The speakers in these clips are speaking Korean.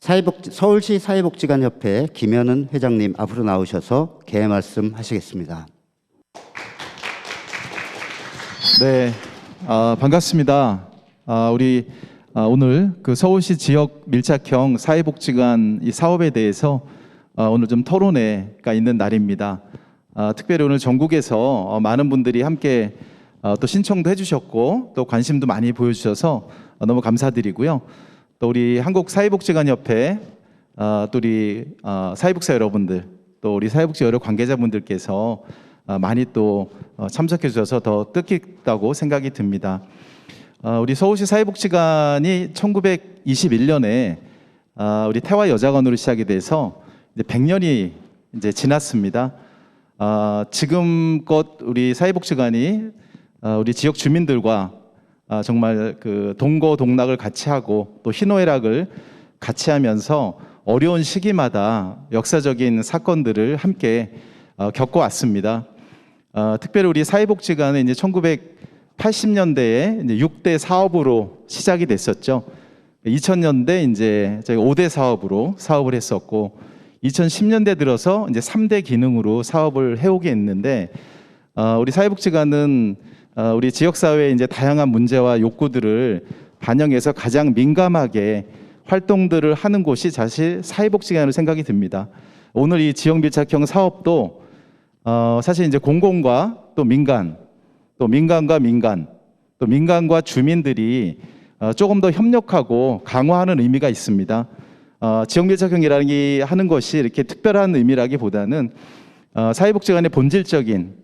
사회복지, 서울시 사회복지관협회 김현은 회장님 앞으로 나오셔서 개회 말씀 하시겠습니다. 네, 아, 반갑습니다. 아, 우리 아, 오늘 그 서울시 지역 밀착형 사회복지관 이 사업에 대해서 아, 오늘 좀 토론회가 있는 날입니다. 아, 특별히 오늘 전국에서 어, 많은 분들이 함께 어, 또 신청도 해주셨고 또 관심도 많이 보여주셔서 어, 너무 감사드리고요. 또 우리 한국 사회복지관협회 어, 또 우리 어, 사회복사 여러분들 또 우리 사회복지 여러 관계자분들께서 어, 많이 또 어, 참석해 주셔서 더 뜻깊다고 생각이 듭니다. 어, 우리 서울시 사회복지관이 1921년에 어, 우리 태화 여자관으로 시작이 돼서 이제 100년이 이제 지났습니다. 어, 지금껏 우리 사회복지관이 어, 우리 지역 주민들과 아, 정말 그 동거 동락을 같이 하고 또 희노애락을 같이 하면서 어려운 시기마다 역사적인 사건들을 함께 어, 겪어왔습니다. 어, 특별히 우리 사회복지관은 이제 1980년대에 이제 6대 사업으로 시작이 됐었죠. 2000년대 이제 저희 5대 사업으로 사업을 했었고 2010년대 들어서 이제 3대 기능으로 사업을 해오게 했는데 어, 우리 사회복지관은 어, 우리 지역 사회의 이제 다양한 문제와 욕구들을 반영해서 가장 민감하게 활동들을 하는 곳이 사실 사회복지관으로 생각이 듭니다. 오늘 이 지역 밀착형 사업도 어, 사실 이제 공공과 또 민간, 또 민간과 민간, 또 민간과 주민들이 어, 조금 더 협력하고 강화하는 의미가 있습니다. 어, 지역 밀착형이라는 게 하는 것이 이렇게 특별한 의미라기보다는 어, 사회복지관의 본질적인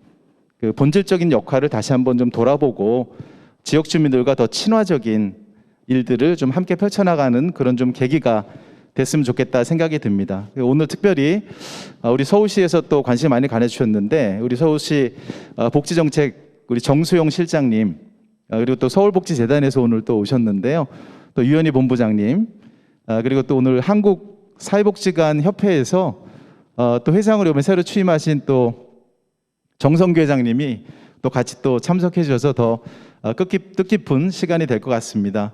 그 본질적인 역할을 다시 한번 좀 돌아보고 지역 주민들과 더 친화적인 일들을 좀 함께 펼쳐나가는 그런 좀 계기가 됐으면 좋겠다 생각이 듭니다. 오늘 특별히 어, 우리 서울시에서 또 관심 많이 가져주셨는데 우리 서울시 어, 복지정책 우리 정수영 실장님 어, 그리고 또 서울복지재단에서 오늘 또 오셨는데요. 또 유현희 본부장님 아, 그리고 또 오늘 한국 사회복지관 협회에서 어, 또 회장으로 이번에 새로 취임하신 또 정성규 회장님이 또 같이 또 참석해 주셔서 더 어, 뜻깊, 뜻깊은 시간이 될 것 같습니다.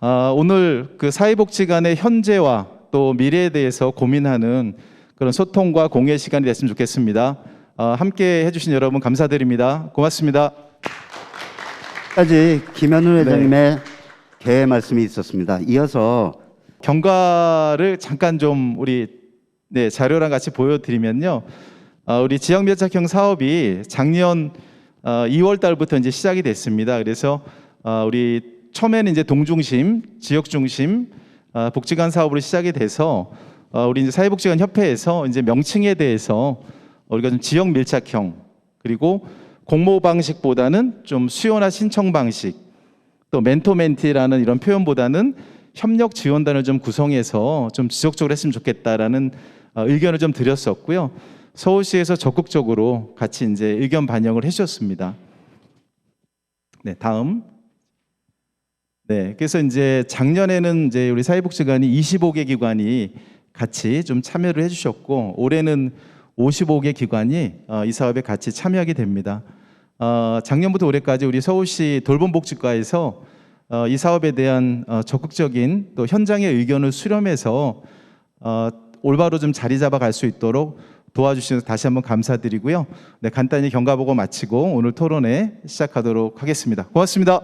아, 오늘 그 사회복지관의 현재와 또 미래에 대해서 고민하는 그런 소통과 공유의 시간이 됐으면 좋겠습니다. 어, 함께 해주신 여러분 감사드립니다. 고맙습니다. 까지 김현은 네. 회장님의 개회 말씀이 있었습니다. 이어서 경과를 잠깐 좀 우리 네, 자료랑 같이 보여드리면요. 어, 우리 지역 밀착형 사업이 작년 어, 2월 달부터 이제 시작이 됐습니다. 그래서 어, 우리 처음에는 이제 동중심, 지역 중심 어, 복지관 사업으로 시작이 돼서 어, 우리 이제 사회복지관 협회에서 이제 명칭에 대해서 우리가 좀 지역 밀착형 그리고 공모 방식보다는 좀 수요나 신청 방식 또 멘토 멘티라는 이런 표현보다는 협력 지원단을 좀 구성해서 좀 지속적으로 했으면 좋겠다라는 어, 의견을 좀 드렸었고요. 서울시에서 적극적으로 같이 이제 의견 반영을 해주셨습니다. 네, 다음. 네, 그래서 이제 작년에는 이제 우리 사회복지관이 25개 기관이 같이 좀 참여를 해주셨고 올해는 55개 기관이 어, 이 사업에 같이 참여하게 됩니다. 어, 작년부터 올해까지 우리 서울시 돌봄복지과에서 어, 이 사업에 대한 어, 적극적인 또 현장의 의견을 수렴해서 어, 올바로 좀 자리 잡아 갈 수 있도록 도와주셔서 다시 한번 감사드리고요. 네, 간단히 경과 보고 마치고 오늘 토론회 시작하도록 하겠습니다. 고맙습니다.